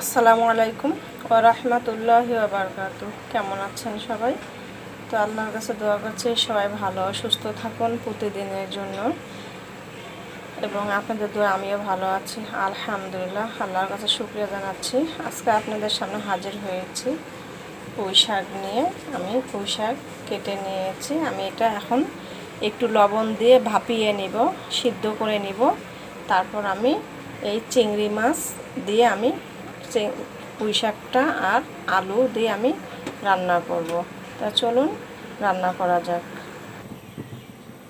আসসালামু আলাইকুম ও রহমতুল্লাহ বারকাত কেমন আছেন সবাই? তো আল্লাহর কাছে দোয়া করছি, সবাই ভালো, সুস্থ থাকুন প্রতিদিনের জন্য। এবং আপনাদের দোয়া আমিও ভালো আছি, আলহামদুলিল্লাহ, আল্লাহর কাছে শুক্রিয়া জানাচ্ছি। আজকে আপনাদের সামনে হাজির হয়েছি পুঁই শাক নিয়ে। আমি পুঁই শাক কেটে নিয়েছি। আমি এটা এখন একটু লবণ দিয়ে ভাপিয়ে নিব, সিদ্ধ করে নিব। তারপর আমি এই চিংড়ি মাছ দিয়ে আমি পুঁই শাকটা আর আলু দিয়ে আমি রান্না করব। তা চলুন রান্না করা যাক।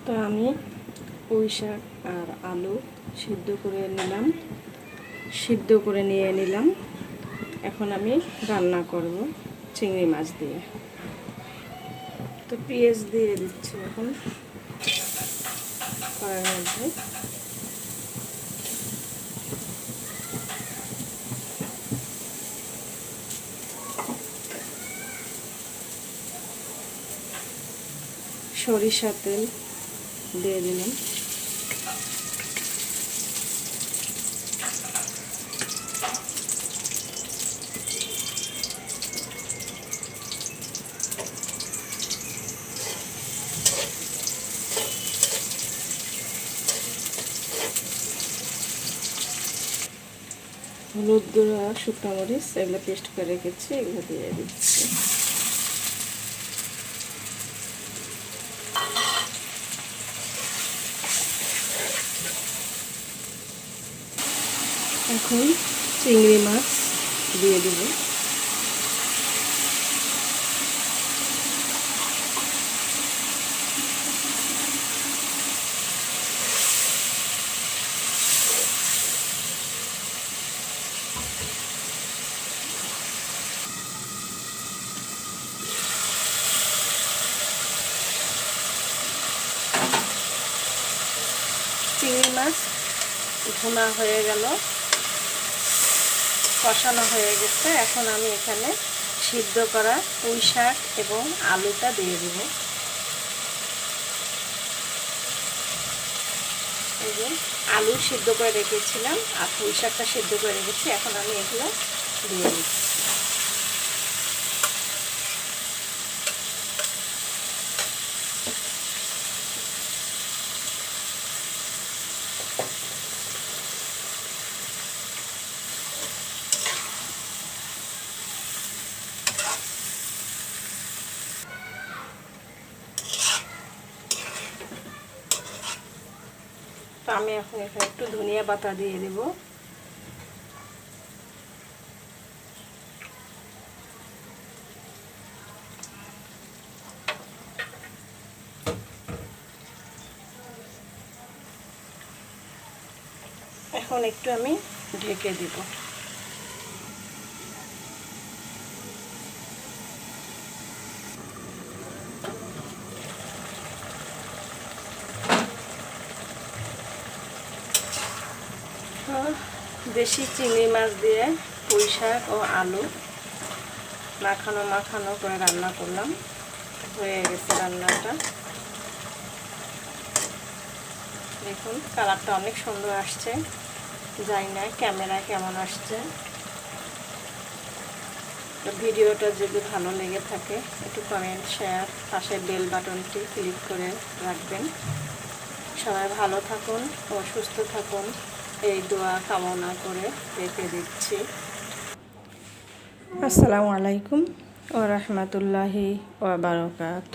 তো আমি পুঁই শাক আর আলু সিদ্ধ করে নিলাম। সিদ্ধ করে নিয়ে নিলাম। এখন আমি রান্না করব চিংড়ি মাছ দিয়ে। তো পেঁয়াজ দিয়ে দিচ্ছি এখন কড়াইয়ের মধ্যে। সরিষা তেল দিয়ে দিলাম। হলুদ গুঁড়া, শুকনো মরিচ, এগুলো পেস্ট করে রেখেছি, এগুলো দিয়ে দিচ্ছি। এখন চিংড়ি মাছ দিয়ে দেব। চিংড়ি মাছ ভুনা হয়ে গেল। কষানো হয়ে গেছে। এখন আমি এখানে সিদ্ধ করা পুঁই শাক এবং আলুটা দিয়ে দেব। আলু সিদ্ধ করে রেখেছিলাম আর পুঁই শাকটা সিদ্ধ করে রেখেছি। এখন আমি এগুলো দিয়ে দিচ্ছি। তো আমি এখন এখানে একটু ধনিয়া পাতা দিয়ে দেব। এখন একটু আমি ঢেকে দিব। দেশি চিংড়ি মাছ দিয়ে পুঁই শাক ও আলু মাখানো মাখানো করে রান্না করলাম। হয়ে গেছে রান্নাটা। দেখুন, কালারটা অনেক সুন্দর আসছে। জানি না ক্যামেরায় কেমন আসছে। ভিডিওটা যদি ভালো লেগে থাকে, একটু কমেন্ট শেয়ার পাশে বেল বাটনটি ক্লিক করে রাখবেন। সবাই ভালো থাকুন ও সুস্থ থাকুন। এই দোয়া কামনা করে রেখে দিচ্ছি। আসসালামু আলাইকুম ও রহমতুল্লাহি বারকাত